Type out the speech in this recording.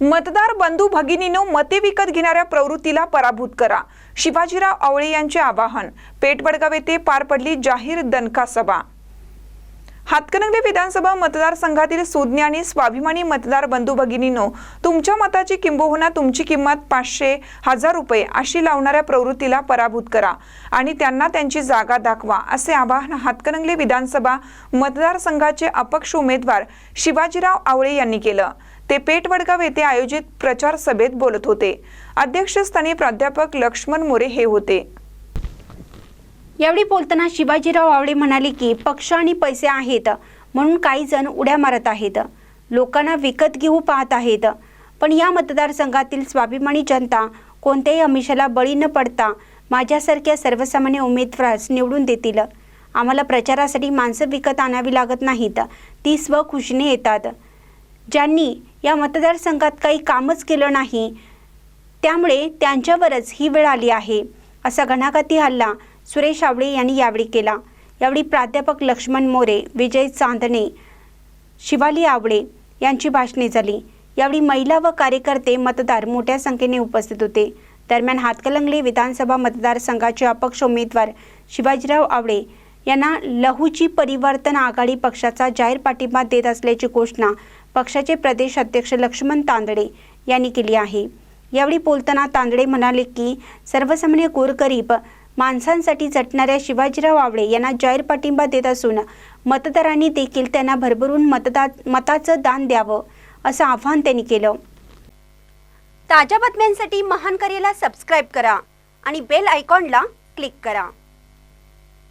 मतदार बंधू भगिनीनो मते विकत घेणाऱ्या प्रवृत्तीला पराभूत करा. शिवाजीराव आवळे यांचे आवाहन पेठवडगाव येथे पार पडली जाहीर दणका सभा. हातकणंगले विधानसभा मतदारसंघातील सुज्ञ आणि स्वाभिमानी मतदार बंधू भगिनीनो तुमच्या मताची किंबहुना तुमची किंमत पाचशे हजार रुपये अशी लावणाऱ्या प्रवृत्तीला पराभूत करा आणि त्यांना त्यांची जागा दाखवा असे आवाहन हातकणंगले विधानसभा मतदारसंघाचे अपक्ष उमेदवार शिवाजीराव आवळे यांनी केलं. ते पेठ वडगाव येथे आयोजित प्रचार सभेत बोलत होते. अध्यक्षस्थानी प्राध्यापक लक्ष्मण मोरे हे होते. यावेळी बोलताना शिवाजीराव आवळे म्हणाले की पक्ष आणि पैसे आहेत म्हणून काही जण उड्या मारत आहेत. लोकांना विकत घेऊ पाहत आहेत. पण या मतदारसंघातील स्वाभिमानी जनता कोणत्याही अमिषाला बळी न पडता माझ्यासारख्या सर्वसामान्य उमेदवारास निवडून देतील. आम्हाला प्रचारासाठी माणसं विकत आणावी लागत नाहीत. ती स्वखुशीने येतात. ज्यांनी या मतदारसंघात काही कामच केलं नाही. त्यामुळे त्यांच्यावरच ही वेळ आली आहे. असा घणाघाती हल्ला सुरेश आवळे यांनी यावेळी केला. यावेळी प्राध्यापक लक्ष्मण मोरे विजय चांदणे शिवाली आवळे यांची भाषणे झाली. यावेळी महिला व कार्यकर्ते मतदार मोठ्या संख्येने उपस्थित होते. दरम्यान हातकलंगले विधानसभा मतदारसंघाचे अपक्ष उमेदवार शिवाजीराव आवळे यांना लहूची परिवर्तन आघाडी पक्षाचा जाहीर पाठिंबा देत असल्याची घोषणा पक्षाचे प्रदेश अध्यक्ष लक्ष्मण तांदडे यांनी केली आहे. यावेळी बोलताना तांदडे म्हणाले की सर्वसामान्य गोरगरीब माणसांसाठी झटणाऱ्या शिवाजीराव आवळे यांना जाहीर पाठिंबा देत असून मतदारांनी देखील त्यांना भरभरून मतदा मताचं दान द्यावं असं आवाहन त्यांनी केलं. ताज्या बातम्यांसाठी महान करेला सबस्क्राईब करा आणि बेल आयकॉनला क्लिक करा.